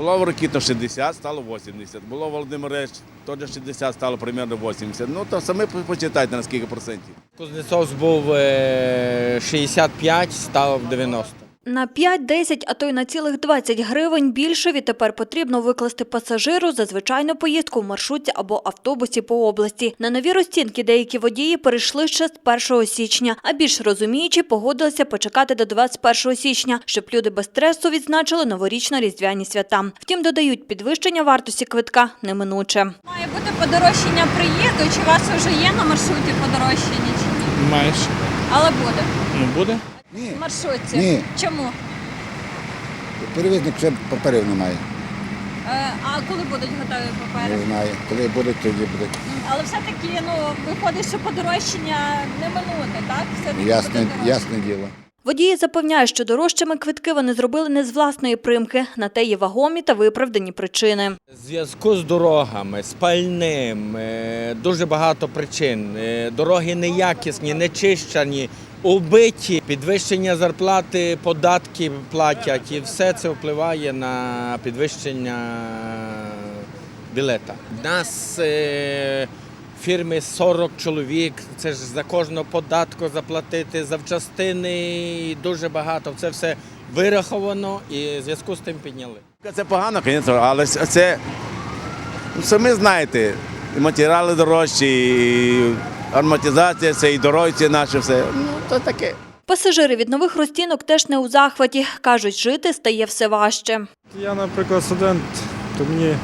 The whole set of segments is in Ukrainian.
Було в Ракіто 60, стало 80. Було в Володимирець теж 60, стало примерно 80. Ну, то самі почитайте, на скільки процентів. Кузнецов був е, 65, став 90. На 5, 10, а то й на цілих 20 гривень більше відтепер потрібно викласти пасажиру за звичайну поїздку в маршрутці або автобусі по області. На нові розцінки деякі водії перейшли ще з 1 січня, а більш розуміючі погодилися почекати до 21 січня, щоб люди без стресу відзначили новорічно-різдвяні свята. Втім, додають, підвищення вартості квитка неминуче. Має бути подорожчання приїзду, чи у вас вже є на маршруті подорожчання, чи ні? Маєш. Але буде. Ну буде. Ні, В маршрутці. Ні. Чому? перевізник ще паперів немає. Е, а коли будуть готові папери? Не знаю. Коли будуть, тоді будуть. М, Але все-таки ну, виходить, що подорожчання не минути, так? Все-таки Ясне, дорожче. ясне діло. Водії запевняють, що дорожчими квитки вони зробили не з власної примки. На те є вагомі та виправдані причини. Зв'язку з дорогами, з пальним, е, дуже багато причин. Е, Дороги неякісні, нечищені, убиті, підвищення зарплати, податки платять, і все це впливає на підвищення білета. Нас е, фірми 40 чоловік, це ж за кожного податку заплатити, завчастини і дуже багато. Це все вираховано і в зв'язку з тим підняли. Це погано, звісно, але це, ну, самі знаєте, і матеріали дорожчі, і амортизація, це і дорожчі наші все. Ну, то таке. Пасажири від нових розцінок теж не у захваті. Кажуть, жити стає все важче. Я, наприклад, студент, то мені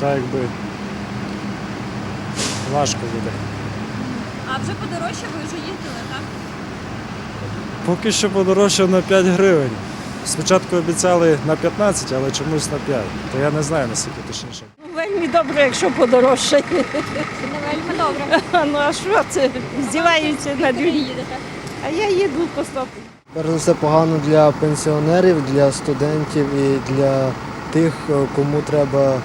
так якби важко буде. А вже подорожче ви вже їздили, так? Поки що подорожчав на 5 гривень. Спочатку обіцяли на 15, але чомусь на 5. То я не знаю наскільки точніше. Вельми добре, якщо подорожчає. Не вельми добре. Ну а що це? Здіваються людьми. їдете? А я їду по стопу. Перш за все погано для пенсіонерів, для студентів і для тих, кому треба е,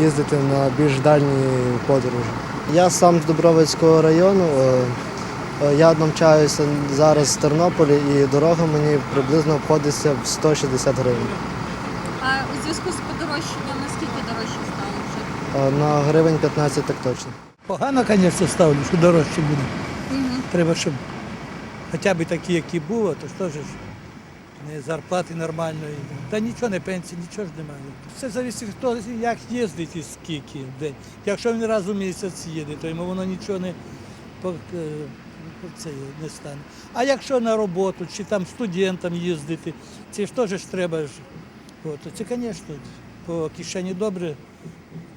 їздити на більш дальні подорожі. Я сам з Дубровицького району. е, е, Я навчаюся зараз в Тернополі і дорога мені приблизно обходиться в 160 гривень. А у зв'язку з подорожчанням наскільки дорожче стало вже? Е, На гривень 15 так точно. Погано, звісно, ставлю, що дорожче буде. Треба, щоб хоча б такі, які було, то що ж не зарплати нормальної. Та нічого, не пенсії, нічого ж немає. Все залежить, хто як їздить і скільки в день. Якщо він раз у місяць їде, то йому воно нічого не, е, це не стане. А якщо на роботу чи там студентам їздити, це ж теж треба. От, це, звісно, по кишені добре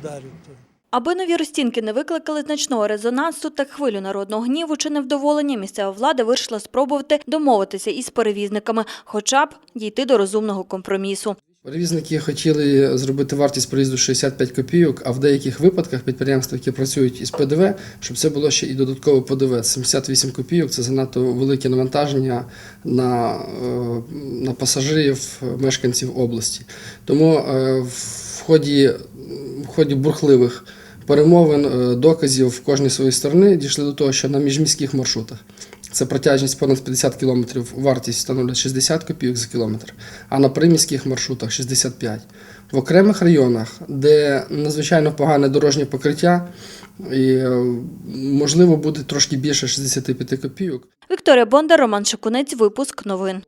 дарить. Аби нові розцінки не викликали значного резонансу та хвилю народного гніву чи невдоволення, місцева влада вирішила спробувати домовитися із перевізниками, хоча б дійти до розумного компромісу. Перевізники хотіли зробити вартість проїзду 65 копійок, а в деяких випадках підприємства, які працюють із ПДВ, щоб це було ще і додаткове ПДВ. 78 копійок це занадто велике навантаження на, е, на пасажирів, мешканців області. Тому е, в ході, в ході бурхливих перемовин, е, доказів в кожній своїй сторони дійшли до того, що на міжміських маршрутах це протяжність понад 50 кілометрів, вартість становить 60 копійок за кілометр, а на приміських маршрутах 65. В окремих районах, де надзвичайно погане дорожнє покриття, і, е, можливо, буде трошки більше 65 копійок. Вікторія Бондар, Роман Шикунець, випуск новин.